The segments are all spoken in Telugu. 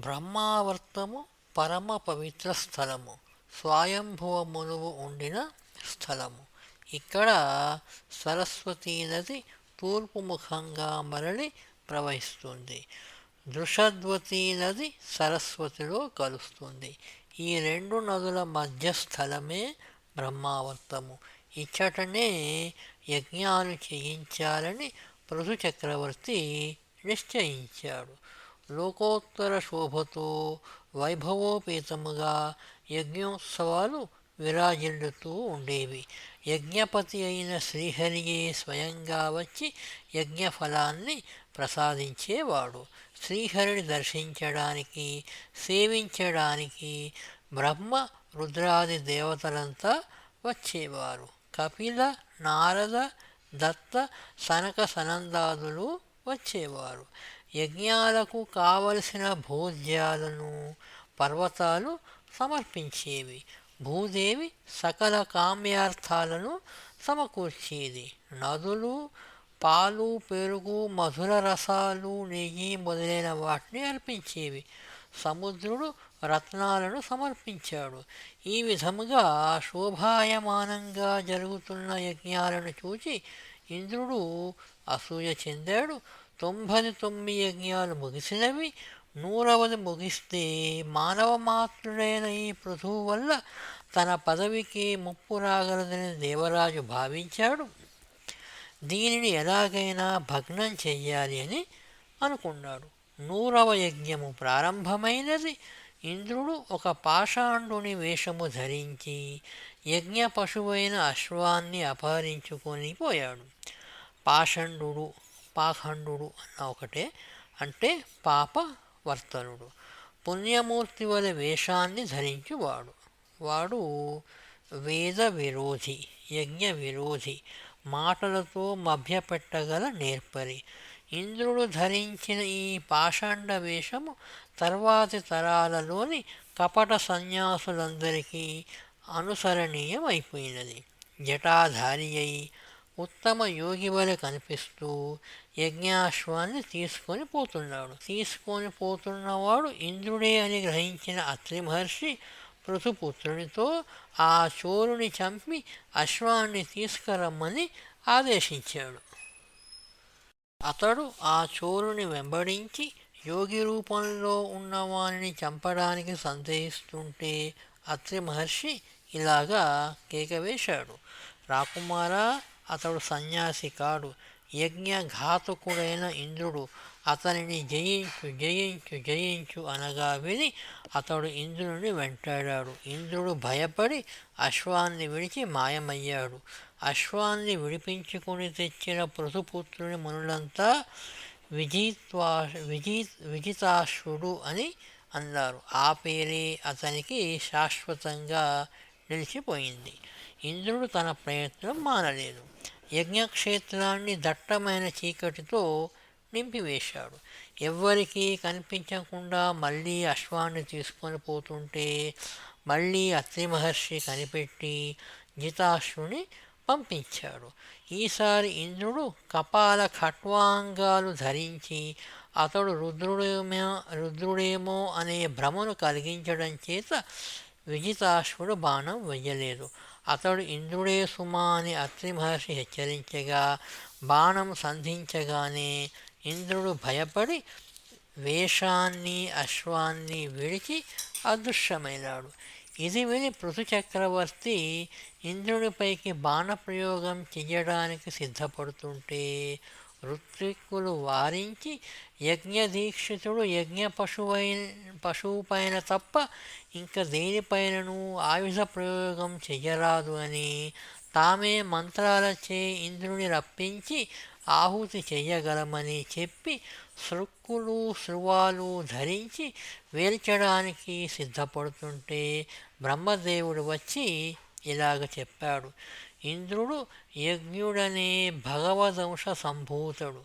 బ్రహ్మావర్తము పరమ పవిత్ర స్థలము. స్వయంభువ మునువు ఉండిన స్థలము. ఇక్కడ సరస్వతీ నది తూర్పు ముఖంగా మరలి ప్రవహిస్తుంది. దృషద్వతీ నది సరస్వతిలో కలుస్తుంది. ఈ రెండు నదుల మధ్య స్థలమే బ్రహ్మావర్తము. ఇచ్చటనే యజ్ఞాలు చేయించాలని పృథు చక్రవర్తి నిశ్చయించాడు. లోకోత్తర శోభతో వైభవోపేతముగా యజ్ఞోత్సవాలు విరాజిల్లుతూ ఉండేవి. యజ్ఞపతి అయిన శ్రీహరియే స్వయంగా వచ్చి యజ్ఞఫలాన్ని ప్రసాదించేవాడు. శ్రీహరిని దర్శించడానికి సేవించడానికి బ్రహ్మ రుద్రాది దేవతలంతా వచ్చేవారు. కపిల నారద దత్త సనక సనందాదులు వచ్చేవారు. యజ్ఞాలకు కావలసిన భోజ్యాలను పర్వతాలు సమర్పించేవి. భూదేవి సకల కామ్యార్థాలను సమకూర్చేది. నదులు పాలు పెరుగు మధుర రసాలు నెయ్యి మొదలైన వాటిని అర్పించేవి. సముద్రుడు రత్నాలను సమర్పించాడు. ఈ విధముగా శోభాయమానంగా జరుగుతున్న యజ్ఞాలను చూచి ఇంద్రుడు అసూయ చెందాడు. తొంభై తొమ్మిది యజ్ఞాలు ముగిసినవి నూరవది ముగిస్తే మానవ మాత్రుడైన ఈ పృథువు వల్ల తన పదవికి ముప్పు రాగలదని దేవరాజు భావించాడు దీనిని ఎలాగైనా భగ్నం చెయ్యాలి అని అనుకున్నాడు. నూరవ యజ్ఞము ప్రారంభమైనది ఇంద్రుడు ఒక పాషాండుని వేషము ధరించి యజ్ఞ పశువైన అశ్వాన్ని అపహరించుకొని పోయాడు. పాషండు పాఖండు అన్న ఒకటే. అంటే పాప వర్తనుడు పుణ్యమూర్తి వలె వేషాన్ని ధరించువాడు. వాడు వేద విరోధి యజ్ఞ విరోధి మాటలతో మభ్యపెట్టగల నేర్పరి. ఇంద్రుడు ధరించిన ఈ పాషాండ వేషము తర్వాతి తరాలలోని కపట సన్యాసులందరికీ అనుసరణీయమైపోయినది. జటాధారి అయి ఉత్తమ యోగి వలె కనిపిస్తూ యజ్ఞాశ్వాన్ని తీసుకొని పోతున్నాడు. తీసుకొని పోతున్నవాడు ఇంద్రుడే అని గ్రహించిన అత్రి మహర్షి పృథుపుత్రునితో ఆ చోరుని చంపి అశ్వాన్ని తీసుకురమ్మని ఆదేశించాడు. అతడు ఆ చోరుని వెంబడించి యోగి రూపంలో ఉన్నవానిని చంపడానికి సందేహిస్తుంటే అత్రి మహర్షి ఇలాగా కేకవేశాడు రాకుమారా అతడు సన్యాసి కాడు. యజ్ఞఘాతకుడైన ఇంద్రుడు అతనిని జయించు జయించు జయించు అనగా విని అతడు ఇంద్రుని వెంటాడాడు. ఇంద్రుడు భయపడి అశ్వాన్ని విడిచి మాయమయ్యాడు. అశ్వాన్ని విడిపించుకొని తెచ్చిన పృథుపుత్రుని మునులంతా విజిత్వా విజి విజితాశ్వుడు అని అన్నారు. ఆ పేరే అతనికి శాశ్వతంగా నిలిచిపోయింది. ఇంద్రుడు తన ప్రయత్నం మానలేదు. యజ్ఞక్షేత్రాన్ని దట్టమైన చీకటితో నింపివేశాడు. ఎవ్వరికీ కనిపించకుండా మళ్ళీ అశ్వాన్ని తీసుకొని పోతుంటే మళ్ళీ అత్రి మహర్షి కనిపెట్టి జితాశ్వుని పంపించాడు. ఈసారి ఇంద్రుడు కపాల ఖట్వాంగాలు ధరించి అతడు రుద్రుడేమో రుద్రుడేమో అనే భ్రమను కలిగించడం చేత విజితాశ్వుడు బాణం వెయ్యలేదు. అతడు ఇంద్రుడే సుమా అని అత్రి మహర్షి హెచ్చరించగా బాణం సంధించగానే ఇంద్రుడు భయపడి వేషాన్ని అశ్వాన్ని విడిచి అదృశ్యమైనాడు. ఇది విని పృథు చక్రవర్తి ఇంద్రుడిపైకి బాణప్రయోగం చెయ్యడానికి సిద్ధపడుతుంటే ఋత్విక్కులు వారించి యజ్ఞదీక్షితుడు యజ్ఞ పశువైన పశువుపైన తప్ప ఇంకా దేనిపైనను ఆయుధ ప్రయోగం చెయ్యరాదు అని తామే మంత్రాలచే ఇంద్రుని రప్పించి ఆహుతి చెయ్యగలమని చెప్పి సృక్కులు శృవాలు ధరించి వేల్చడానికి సిద్ధపడుతుంటే బ్రహ్మదేవుడు వచ్చి ఇలాగ చెప్పాడు. ఇంద్రుడు యజ్ఞుడనే భగవదంశ సంభూతుడు.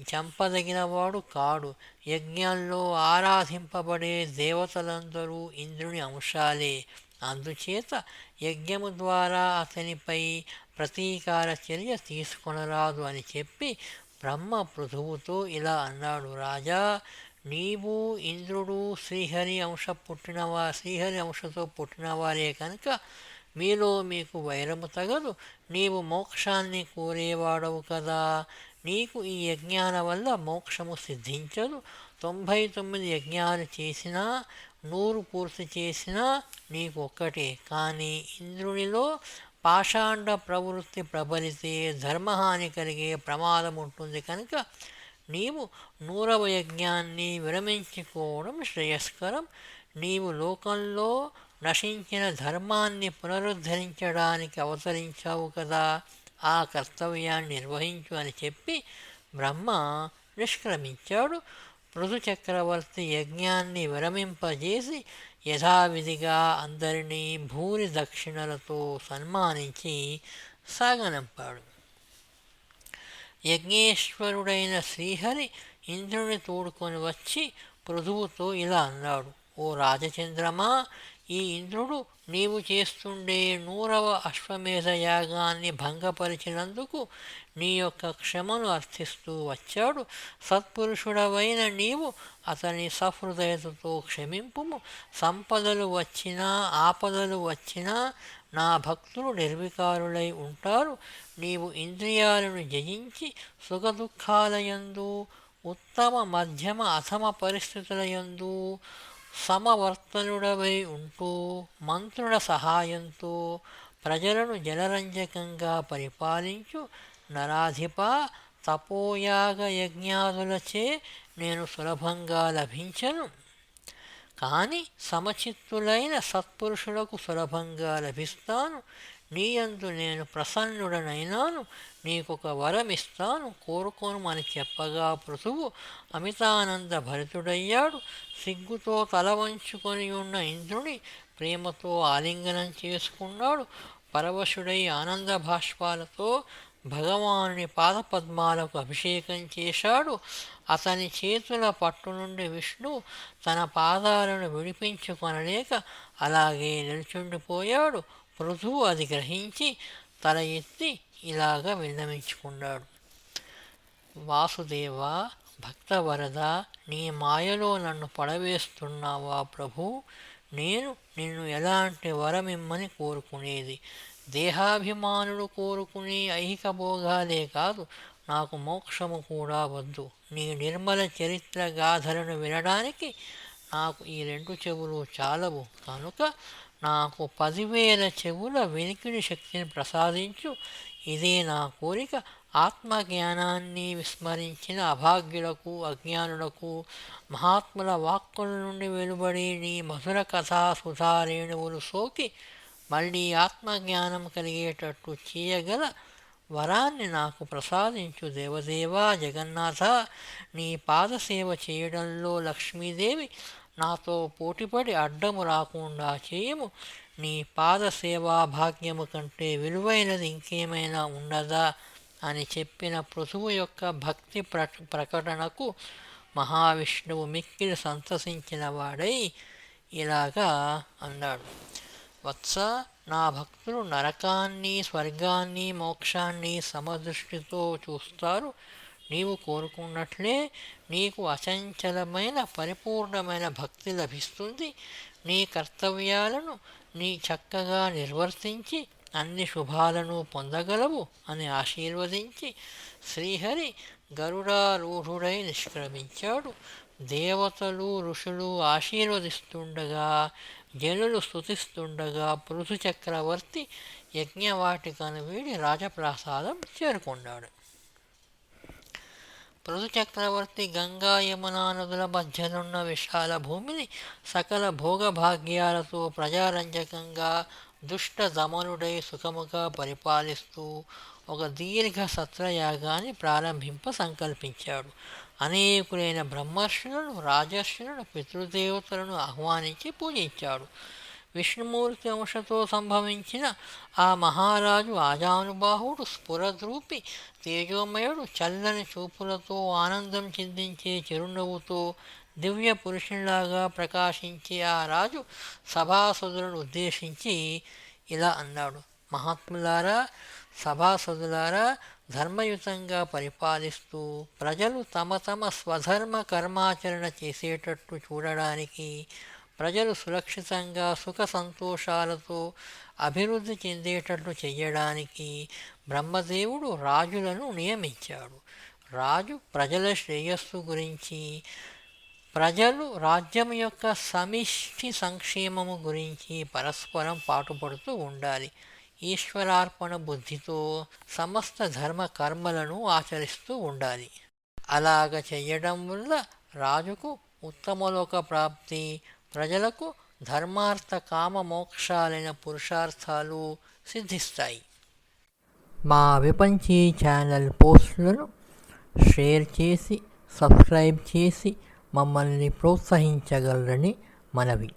చంపదగినవాడు కాడు. యజ్ఞంలో ఆరాధింపబడే దేవతలందరూ ఇంద్రుని అంశాలే. అందుచేత యజ్ఞము ద్వారా అతనిపై ప్రతీకార చర్య తీసుకొనరాదు అని చెప్పి బ్రహ్మ పృథువుతో ఇలా అన్నాడు. రాజా నీవు ఇంద్రుడు శ్రీహరి అంశ పుట్టినవా శ్రీహరి అంశతో పుట్టినవారే కనుక మీలో మీకు వైరము తగదు. నీవు మోక్షాన్ని కోరేవాడవు కదా. నీకు ఈ యజ్ఞాల వల్ల మోక్షము సిద్ధించదు. తొంభై తొమ్మిది యజ్ఞాలు చేసినా నూరు పూర్తి చేసినా నీకు ఒక్కటే. కానీ ఇంద్రునిలో పాషాండ ప్రవృత్తి ప్రబలితే ధర్మహాని కలిగే ప్రమాదం ఉంటుంది కనుక నీవు నూరవ యజ్ఞాన్ని విరమించుకోవడం శ్రేయస్కరం. నీవు లోకంలో నశించిన ధర్మాన్ని పునరుద్ధరించడానికి అవతరించావు కదా ఆ కర్తవ్యాన్ని నిర్వహించు అని చెప్పి బ్రహ్మ నిష్క్రమించాడు. పృథు చక్రవర్తి యజ్ఞాన్ని విరమింపజేసి యథావిధిగా అందరినీ భూరి దక్షిణలతో సన్మానించి సాగనంపాడు. యజ్ఞేశ్వరుడైన శ్రీహరి ఇంద్రుని తోడుకొని వచ్చి పృథువుతో ఇలా అన్నాడు ఓ రాజచంద్రమా ఈ ఇంద్రుడు నీవు చేస్తుండే నూరవ అశ్వమేధ యాగాన్ని భంగపరిచినందుకు నీ యొక్క క్షమను అర్థిస్తూ వచ్చాడు. సత్పురుషుడవైన నీవు అతని సహృదయతతో క్షమింపుము. సంపదలు వచ్చినా ఆపదలు వచ్చినా నా భక్తులు నిర్వికారులై ఉంటారు. నీవు ఇంద్రియాలను జయించి సుఖదుఖాలయందు ఉత్తమ మధ్యమ అథమ పరిస్థితులయందు సమవర్తనుడవై ఉంటూ మంత్రుల సహాయంతో ప్రజలను జనరంజకంగా పరిపాలించు నరాధిప తపోయాగ యజ్ఞాదులచే నేను సులభంగా లభించను. కానీ సమచిత్తులైన సత్పురుషులకు సులభంగా లభిస్తాను. నీయందు నేను ప్రసన్నుడనైనాను నీకొక వరమిస్తాను కోరుకోనమని చెప్పగా పృథువు అమితానంద భరితుడయ్యాడు. సిగ్గుతో తల వంచుకొని ఉన్న ఇంద్రుని ప్రేమతో ఆలింగనం చేసుకున్నాడు. పరవశుడై ఆనంద భాష్పాలతో భగవానుని పాదపద్మాలకు అభిషేకం చేశాడు. అతని చేతుల పట్టు నుండి విష్ణు తన పాదాలను విడిపించుకొనలేక అలాగే నిల్చుండిపోయాడు. పృథువు అది గ్రహించి తల ఎత్తి ఇలాగ విన్నమించుకున్నాడు వాసుదేవ భక్తవరద నీ మాయలో నన్ను పడవేస్తున్నావా ప్రభు? నేను నిన్ను ఎలాంటి వరమిమ్మని కోరుకునేది? దేహాభిమానుడు కోరుకునే ఐహిక భోగాలే కాదు నాకు మోక్షము కూడా వద్దు. నీ నిర్మల చరిత్ర గాథలను వినడానికి నాకు ఈ రెండు చెవులు చాలవు. కనుక నాకు పదివేల చెవుల వెనికిడి శక్తిని ప్రసాదించు. ఇదే నా కోరిక. ఆత్మజ్ఞానాన్ని విస్మరించిన అభాగ్యులకు అజ్ఞానులకు మహాత్ముల వాక్కుల నుండి వెలువడి నీ మధుర కథా సుధారేణువులు సోకి మళ్ళీ ఆత్మజ్ఞానం కలిగేటట్టు చేయగల వరాన్ని నాకు ప్రసాదించు. దేవదేవా జగన్నాథ నీ పాదసేవ చేయడంలో లక్ష్మీదేవి నాతో పోటీపడి అడ్డము రాకుండా చేయము. నీ పాద సేవా భాగ్యము కంటే విలువైనది ఇంకేమైనా ఉండదా అని చెప్పిన పృథువు యొక్క భక్తి ప్ర ప్రకటనకు మహావిష్ణువు మిక్కిలి సంతసించిన వాడై ఇలాగా అన్నాడు. వత్స నా భక్తులు నరకాన్ని స్వర్గాన్ని మోక్షాన్ని సమదృష్టితో చూస్తారు. నీవు కోరుకున్నట్లే నీకు అచంచలమైన పరిపూర్ణమైన భక్తి లభిస్తుంది. నీ కర్తవ్యాలను నీ చక్కగా నిర్వర్తించి అన్ని శుభాలను పొందగలవు అని ఆశీర్వదించి శ్రీహరి గరుడారూఢుడై నిష్క్రమించాడు. దేవతలు ఋషులు ఆశీర్వదిస్తుండగా జనులు స్థుతిస్తుండగా పృథు చక్రవర్తి యజ్ఞవాటికను వీడి రాజప్రాసాదం చేరుకున్నాడు. పృథు చక్రవర్తి గంగా యమునా నదుల మధ్యనున్న విశాల భూమిని సకల భోగభాగ్యాలతో ప్రజారంజకంగా దుష్ట దమనుడై సుఖముగా పరిపాలిస్తూ ఒక దీర్ఘ సత్రయాగాన్ని ప్రారంభింప సంకల్పించాడు. అనేకులైన బ్రహ్మర్షులను రాజర్షులను పితృదేవతలను ఆహ్వానించి పూజించాడు. విష్ణుమూర్తి అంశతో సంభవించిన ఆ మహారాజు ఆజానుబాహుడు స్ఫురద్రూపి తేజోమయుడు చల్లని చూపులతో ఆనందం చెందించే చిరునవ్వుతో దివ్య పురుషునిలాగా ప్రకాశించే ఆ రాజు సభాసదులను ఉద్దేశించి ఇలా అన్నాడు. మహాత్ములారా సభాసదులారా ధర్మయుతంగా పరిపాలిస్తూ ప్రజలు తమ తమ స్వధర్మ కర్మాచరణ చేసేటట్టు చూడడానికి ప్రజలు సురక్షితంగా సుఖ సంతోషాలతో అభివృద్ధి చెందేటట్లు చేయడానికి బ్రహ్మదేవుడు రాజులను నియమించాడు. రాజు ప్రజల శ్రేయస్సు గురించి ప్రజలు రాజ్యం యొక్క సమిష్టి సంక్షేమము గురించి పరస్పరం పాటుపడుతూ ఉండాలి. ఈశ్వరార్పణ బుద్ధితో సమస్త ధర్మ కర్మలను ఆచరిస్తూ ఉండాలి. అలాగ చేయడం వల్ల రాజుకు ఉత్తమలోక ప్రాప్తి ప్రజలకు ధర్మార్థ కామ మోక్షాలైన పురుషార్థాలు సిద్ధిస్తాయి. మా విపంచీ ఛానల్ పోస్టులను షేర్ చేసి సబ్స్క్రైబ్ చేసి మమ్మల్ని ప్రోత్సహించగలరని మనవి.